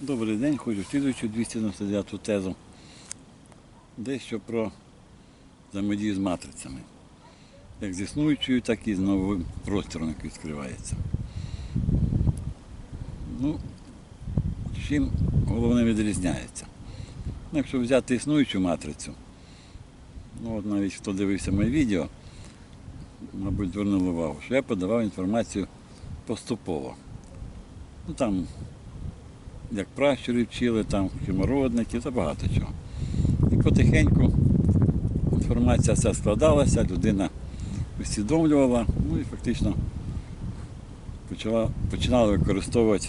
Добрий день, хочу слідуючу 299 тезу. Дещо про взаємодію з матрицями. Як з існуючою, так і з новим простором, який відкривається. Ну, чим головне відрізняється? Ну, якщо взяти існуючу матрицю, ну от навіть хто дивився моє відео, мабуть, звернув увагу, що я подавав інформацію поступово. Ну там як пращурів вчили, там химородників та багато чого. І потихеньку інформація вся складалася, людина усвідомлювала, ну і фактично почала, починала використовувати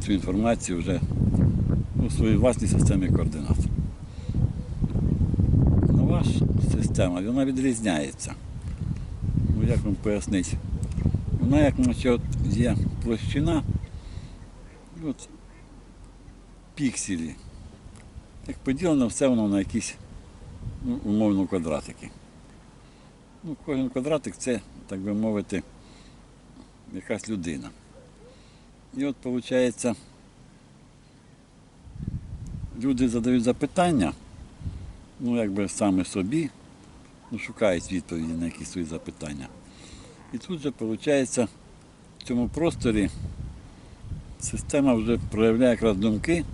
цю інформацію вже у своїй власній системі координат. Нова ж система, вона відрізняється. Ну, як вам пояснити? Вона як наче є площина, от пікселі. Як поділено все воно на якісь ну, умовно квадратики. Ну, кожен квадратик це, так би мовити, якась людина. І от виходить, люди задають запитання, ну якби саме собі, ну, шукають відповіді на якісь свої запитання. І тут же виходить, в цьому просторі система вже проявляє якраз думки,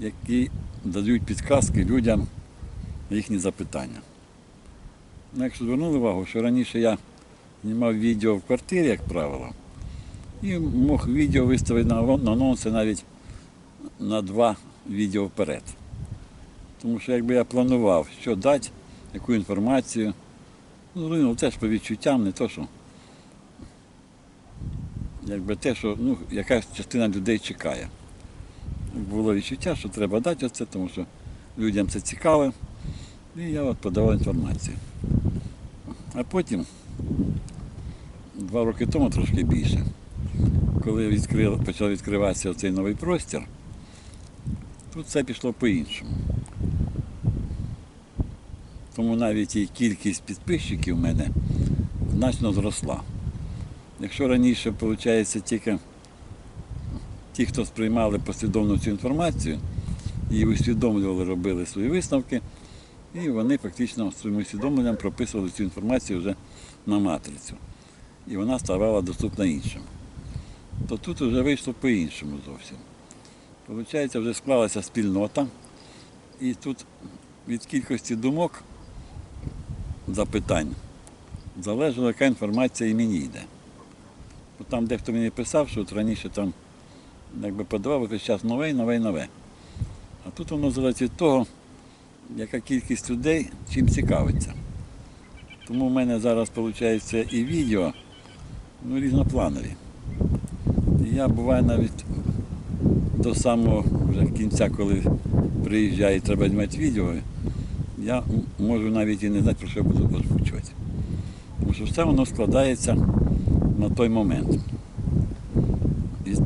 які дають підказки людям на їхні запитання. Ну, якщо звернули увагу, що раніше я знімав відео в квартирі, як правило, і мог відео виставити на анонси навіть на два відео вперед. Тому що якби я планував, що дати, яку інформацію, ну, ну теж по відчуттям, не то, що якби те, що ну, якась частина людей чекає. Було відчуття, що треба дати оце, тому що людям це цікаво. І я от подавав інформацію. А потім, два роки тому трошки більше, коли відкрив, почав відкриватися цей новий простір, тут все пішло по-іншому. Тому навіть і кількість підписчиків в мене значно зросла. Якщо раніше, виходить, тільки ті, хто сприймали послідовно цю інформацію і усвідомлювали, робили свої висновки, і вони фактично своїм усвідомленням прописували цю інформацію вже на матрицю. І вона ставала доступна іншим. То тут вже вийшло по-іншому зовсім. Получається, вже склалася спільнота, і тут від кількості думок, запитань, залежало, яка інформація і мені йде. Бо там дехто мені писав, що от раніше там якби подавав весь час нове, нове, нове. А тут воно залежить від того, яка кількість людей чим цікавиться. Тому в мене зараз виходить і відео ну, різнопланові. І я буваю навіть до самого вже кінця, коли приїжджаю і треба знімати відео, я можу навіть і не знати, про що буду озвучувати. Тому що все воно складається на той момент.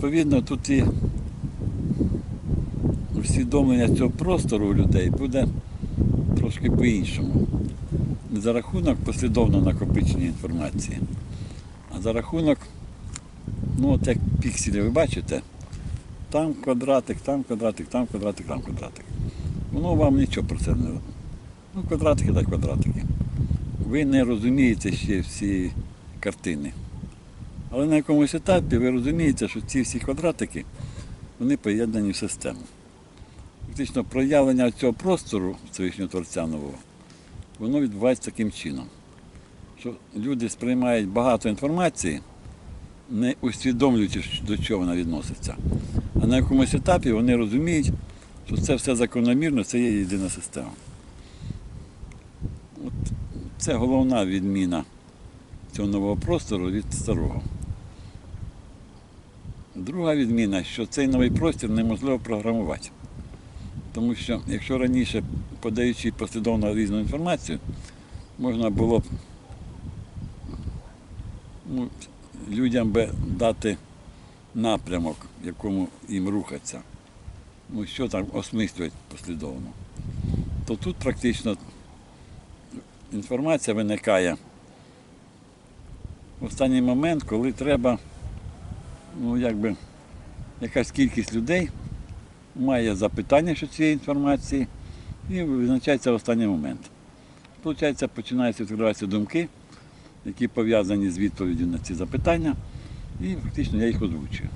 Відповідно, тут і усвідомлення цього простору у людей буде трошки по-іншому. Не за рахунок послідовно накопичення інформації, а за рахунок, ну от як пікселі, ви бачите, там квадратик, там квадратик, там квадратик, там квадратик. Воно вам нічого про це не. Ну, квадратики та квадратики. Ви не розумієте ще всі картини. Але на якомусь етапі ви розумієте, що ці всі квадратики вони поєднані в систему. Фактично проявлення цього простору Всевишнього Творця Нового, воно відбувається таким чином, що люди сприймають багато інформації, не усвідомлюючи, до чого вона відноситься. А на якомусь етапі вони розуміють, що це все закономірно, це є єдина система. От це головна відміна цього нового простору від старого. Друга відміна, що цей новий простір неможливо програмувати. Тому що якщо раніше, подаючи послідовно різну інформацію, можна було б ну, людям би дати напрямок, в якому їм рухатися. Ну, що там осмислювати послідовно. То тут практично інформація виникає в останній момент, коли треба, ну якби якась кількість людей має запитання щодо цієї інформації і визначається в останній момент. Получається, починаються відкриватися думки, які пов'язані з відповіддю на ці запитання, і фактично я їх озвучую.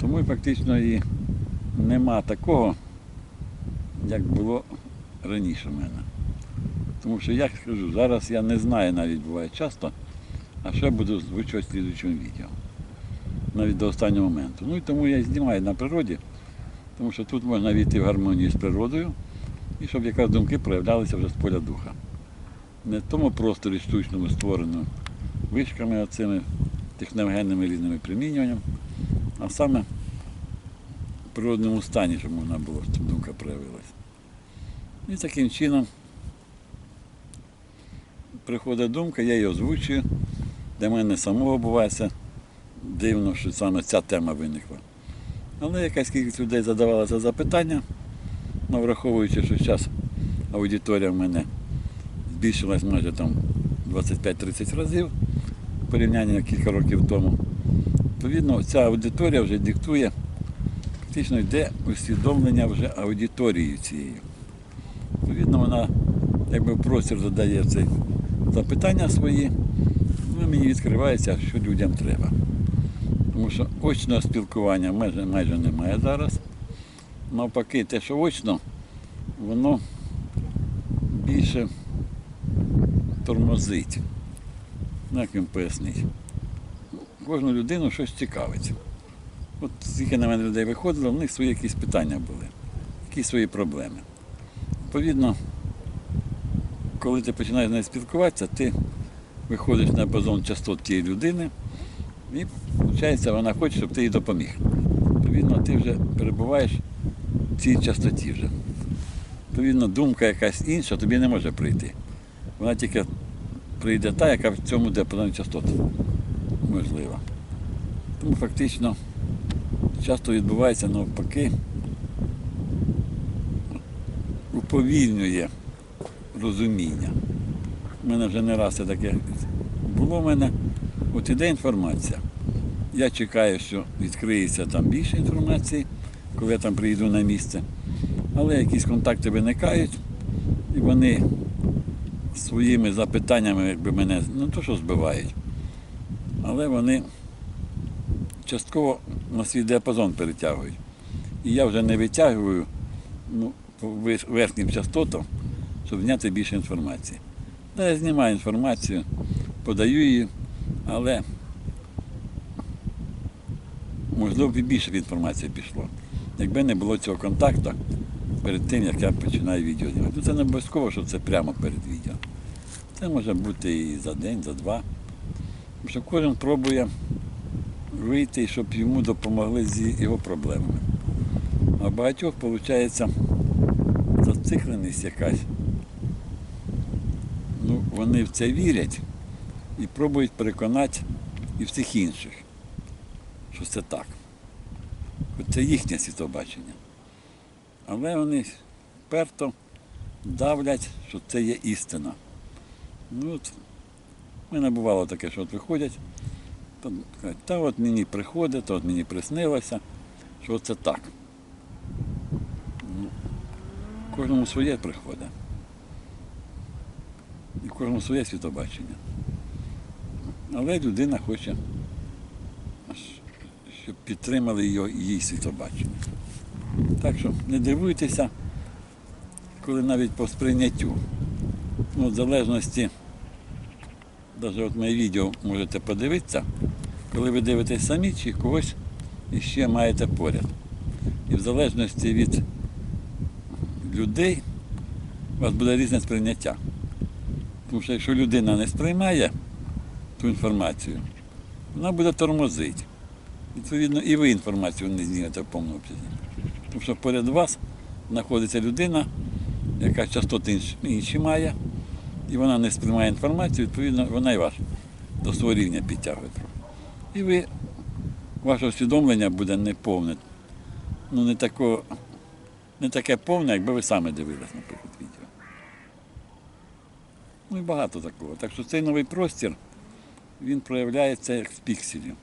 Тому фактично і нема такого, як було раніше в мене. Тому що я скажу, зараз я не знаю навіть буває часто, а я буду озвучувати в слідчому відео. Навіть до останнього моменту. Ну і тому я знімаю на природі, тому що тут можна війти в гармонію з природою і щоб якраз думки проявлялися вже з поля духа. Не в тому просторі штучному створеному вишками оцими техногенними різними примінюванням, а саме в природному стані, щоб можна було, щоб думка проявилася. І таким чином приходить думка, я її озвучую. Для мене самого буває це дивно, що саме ця тема виникла. Але якась кількість людей задавала це запитання, ну, враховуючи, що зараз аудиторія в мене збільшилась майже там 25-30 разів в порівнянні кілька років тому. Відповідно, ця аудиторія вже диктує, фактично йде усвідомлення вже аудиторією цією. Відповідно, вона якби простір задає ці запитання свої, ну, мені відкривається, що людям треба. Тому що очного спілкування майже, майже немає зараз. Навпаки, те, що очно, воно більше тормозить. Ну, Як їм пояснити? Кожну людину щось цікавить. От скільки на мене людей виходило, в них свої якісь питання були, якісь свої проблеми. Відповідно, коли ти починаєш з нею спілкуватися, ти виходиш на базон частот тієї людини, і виходить, вона хоче, щоб ти їй допоміг. Відповідно, ти вже перебуваєш в цій частоті вже. Відповідно, думка якась інша тобі не може прийти. Вона тільки прийде та, яка в цьому діапазоні частот можлива. Тому фактично часто відбувається навпаки, уповільнює розуміння. У мене вже не раз це таке було в мене. От іде інформація. Я чекаю, що відкриється там більше інформації, коли я там приїду на місце. Але якісь контакти виникають, і вони своїми запитаннями якби мене не то, що збивають, але вони частково на свій діапазон перетягують. І я вже не витягую ну, верхнім частотам, щоб зняти більше інформації. Я знімаю інформацію, подаю її, але можливо б і більше інформації пішло, якби не було цього контакту перед тим, як я починаю відео знімати. Ну, Це не обов'язково, що це прямо перед відео. Це може бути і за день, за два. Тому що кожен пробує вийти, щоб йому допомогли з його проблемами. А багатьох, виходить, зацикленість якась. Ну, вони в це вірять і пробують переконати і всіх інших, що це так. Хоч це їхнє світобачення. Але вони вперто давлять, що це є істина. Ну, от, мене бувало таке, що от виходять, то та от мені приходить, то от мені приснилося, що це так. Ну, кожному своє приходить. І кожному своє світобачення. Але людина хоче, щоб підтримали її світобачення. Так що не дивуйтеся, коли навіть по сприйняттю. Ну, в залежності, навіть от моє відео можете подивитися, коли ви дивитесь самі чи когось іще маєте поряд. І в залежності від людей у вас буде різне сприйняття. Тому що якщо людина не сприймає ту інформацію, вона буде тормозити. Відповідно, і ви інформацію не знімете в повному обсязі. Тому що поряд вас знаходиться людина, яка частоти інші, має, і вона не сприймає інформацію, відповідно, вона і вас до свого рівня підтягує. І ви, ваше усвідомлення буде неповне. Ну, не, тако, не таке повне, якби ви саме дивились, наприклад. Ну і багато такого. Так що цей новий простір, він проявляється як з пікселів.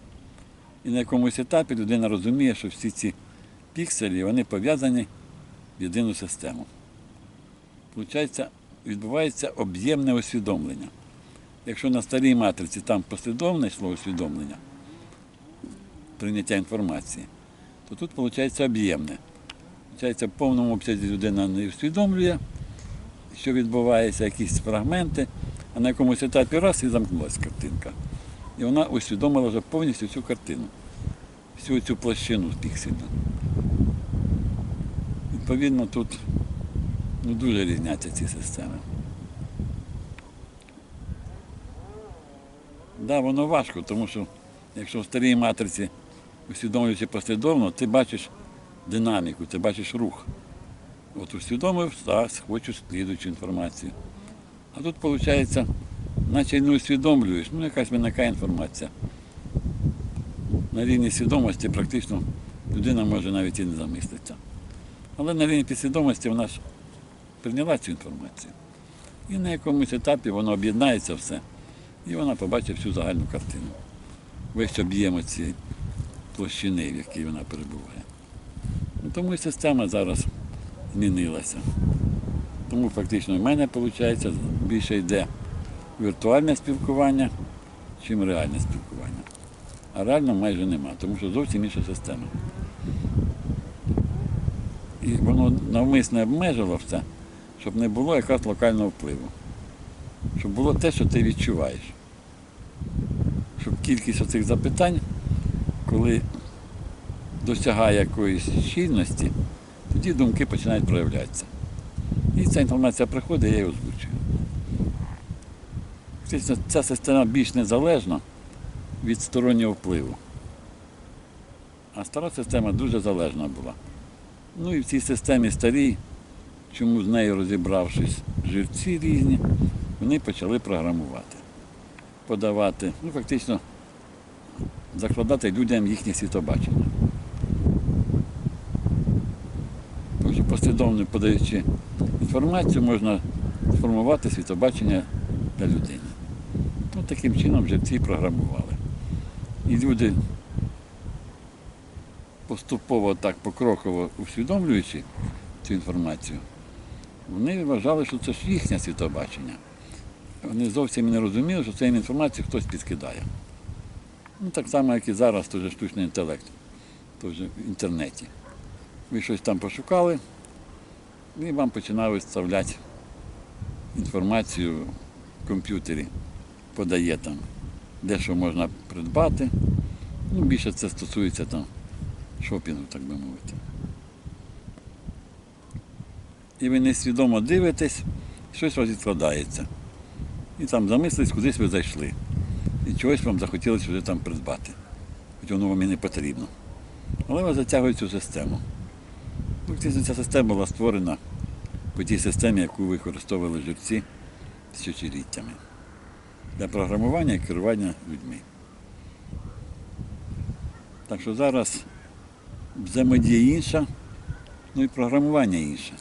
І на якомусь етапі людина розуміє, що всі ці пікселі вони пов'язані в єдину систему. Получається, відбувається об'ємне усвідомлення. Якщо на старій матриці там послідовне йшло усвідомлення, прийняття інформації, то тут виходить об'ємне. Получається, в повному обсязі людина не усвідомлює, що відбувається, якісь фрагменти, а на якомусь етапі раз і замкнулася картинка. І вона усвідомила вже повністю цю картину, всю цю площину піксельну. Відповідно, тут ну, дуже різняться ці системи. Да, воно важко, тому що якщо в старій матриці усвідомлюючи послідовно, ти бачиш динаміку, ти бачиш рух. От усвідомив, зараз хочу слідуючу інформацію. А тут, виходить, наче не усвідомлюєш, ну якась виникає інформація. На рівні свідомості практично людина може навіть і не замислитися. Але на рівні підсвідомості вона ж прийняла цю інформацію. І на якомусь етапі воно об'єднається все, і вона побачить всю загальну картину. Весь об'єм цієї площини, в якій вона перебуває. Ну, Тому і система зараз змінилася. Тому фактично в мене виходить більше йде віртуальне спілкування, чим реальне спілкування. А реально майже нема, тому що зовсім інша система. І воно навмисне обмежило все, щоб не було якраз локального впливу. Щоб було те, що ти відчуваєш. Щоб кількість оцих запитань, коли досягає якоїсь щільності, тоді думки починають проявлятися. І ця інформація приходить, я її озвучую. Фактично, Ця система більш незалежна від стороннього впливу. А стара система дуже залежна була. Ну і в цій системі старій, чому з нею розібравшись живці різні, вони почали програмувати, подавати, ну фактично закладати людям їхнє світобачення. Тому що послідовно подаючи інформацію, можна сформувати світобачення для людини. Ну, таким чином живці програмували. І люди поступово так покроково усвідомлюючи цю інформацію, вони вважали, що це ж їхнє світобачення. Вони зовсім не розуміли, що цю інформацію хтось підкидає. Ну, так само, як і зараз, теж штучний інтелект, теж в інтернеті. Ви щось там пошукали, і вам починали вставляти інформацію в комп'ютері, подає там, де що можна придбати. Ну, більше це стосується там шопінгу, так би мовити. І ви несвідомо дивитесь, щось вас відкладається. І там замислись, кудись ви зайшли. І чогось вам захотілося вже там придбати. Хоч воно вам і не потрібно. Але вас затягує цю систему. Ця система була створена по тій системі, яку використовували живці тисячоліттями для програмування і керування людьми. Так що зараз взаємодія інша, ну і програмування інше.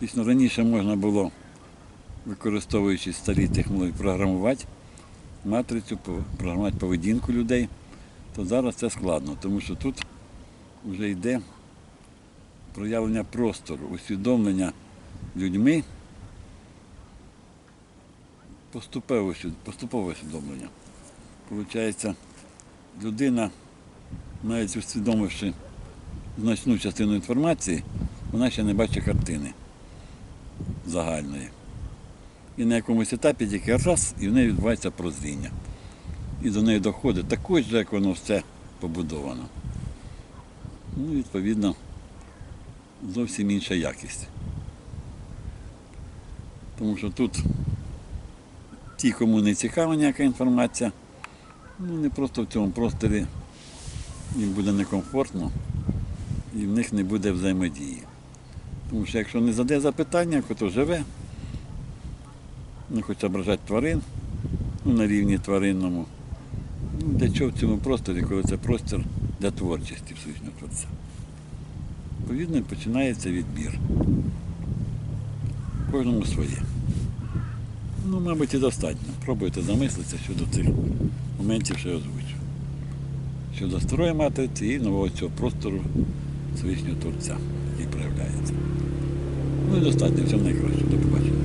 Дійсно, раніше можна було, використовуючи старі технології, програмувати матрицю, програмувати поведінку людей, то зараз це складно, тому що тут вже йде проявлення простору, усвідомлення людьми, поступове, поступове усвідомлення. Получається, людина, навіть усвідомивши значну частину інформації, вона ще не бачить картини загальної. І на якомусь етапі тільки раз, і в неї відбувається прозріння. І до неї доходить також, як воно все побудовано. Ну, відповідно, зовсім інша якість. Тому що тут ті, кому не цікава ніяка інформація, ну не просто в цьому просторі їм буде некомфортно і в них не буде взаємодії. Тому що якщо не задає запитання, хто живе, не хоче ображати тварин ну, на рівні тваринному. Ну, для чого в цьому просторі, коли це простір для творчості Всевишнього Творця? Відповідно, починається відбір. Кожному своє. Ну, мабуть, і достатньо. Пробуйте замислитися щодо цих моментів, що я озвучу. щодо старої матриці і нового цього простору Всевишнього Творця, який проявляється. Ну і достатньо всього найкраще. До побачення.